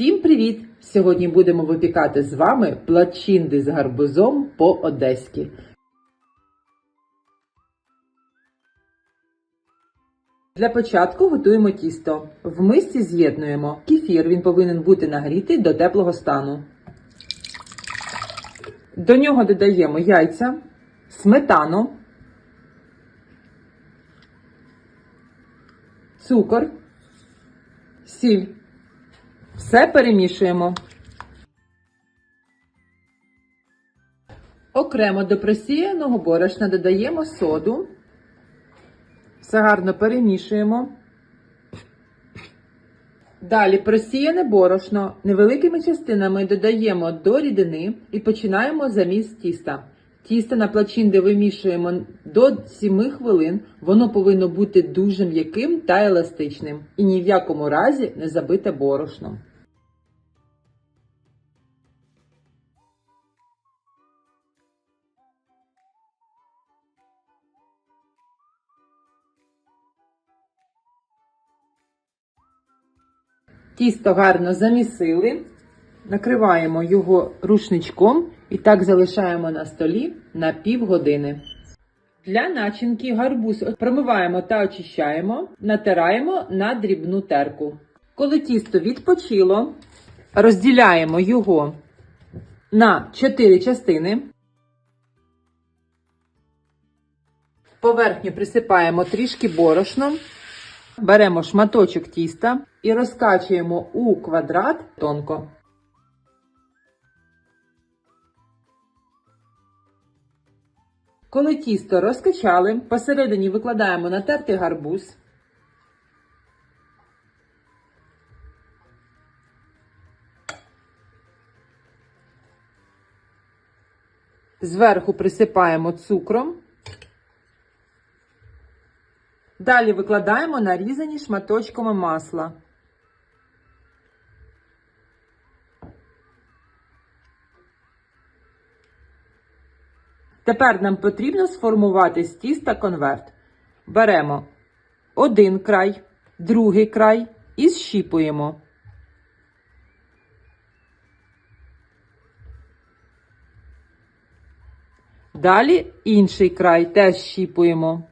Всім привіт! Сьогодні будемо випікати з вами плачинди з гарбузом по-одеськи. Для початку готуємо тісто. В мисці з'єднуємо кефір, він повинен бути нагрітий до теплого стану. До нього додаємо яйця, сметану, цукор, сіль. Все перемішуємо. Окремо до просіяного борошна додаємо соду. Все гарно перемішуємо. Далі просіяне борошно невеликими частинами додаємо до рідини і починаємо заміс тіста. Тісто на плачинди вимішуємо до 7 хвилин. Воно повинно бути дуже м'яким та еластичним і ні в якому разі не забите борошном. Тісто гарно замісили, накриваємо його рушничком і так залишаємо на столі на півгодини. Для начинки гарбуз промиваємо та очищаємо, натираємо на дрібну терку. Коли тісто відпочило, розділяємо його на 4 частини. Поверхню присипаємо трішки борошном. Беремо шматочок тіста і розкачуємо у квадрат тонко. Коли тісто розкачали, посередині викладаємо натертий гарбуз. Зверху присипаємо цукром. Далі викладаємо нарізані шматочками масла. Тепер нам потрібно сформувати з тіста конверт. Беремо один край, другий край і зщіпуємо. Далі інший край теж щіпуємо.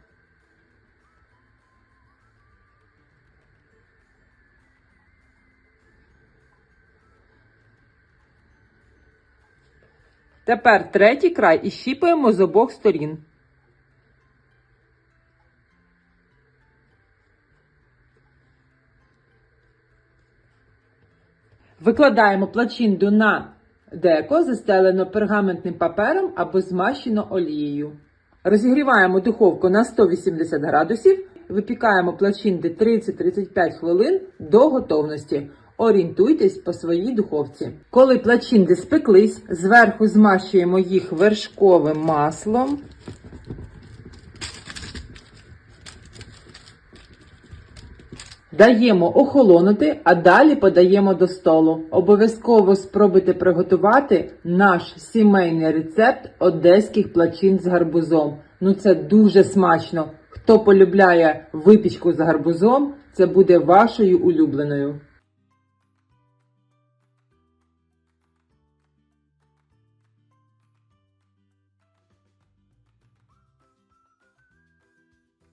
Тепер третій край і щіпаємо з обох сторін. Викладаємо плачинду на деко, застелене пергаментним папером або змащено олією. Розігріваємо духовку на 180 градусів, випікаємо плачинди 30-35 хвилин до готовності. Орієнтуйтесь по своїй духовці. Коли плачинди спеклись, зверху змащуємо їх вершковим маслом. Даємо охолонути, а далі подаємо до столу. Обов'язково спробуйте приготувати наш сімейний рецепт одеських плачин з гарбузом. Ну це дуже смачно. Хто полюбляє випічку з гарбузом, це буде вашою улюбленою.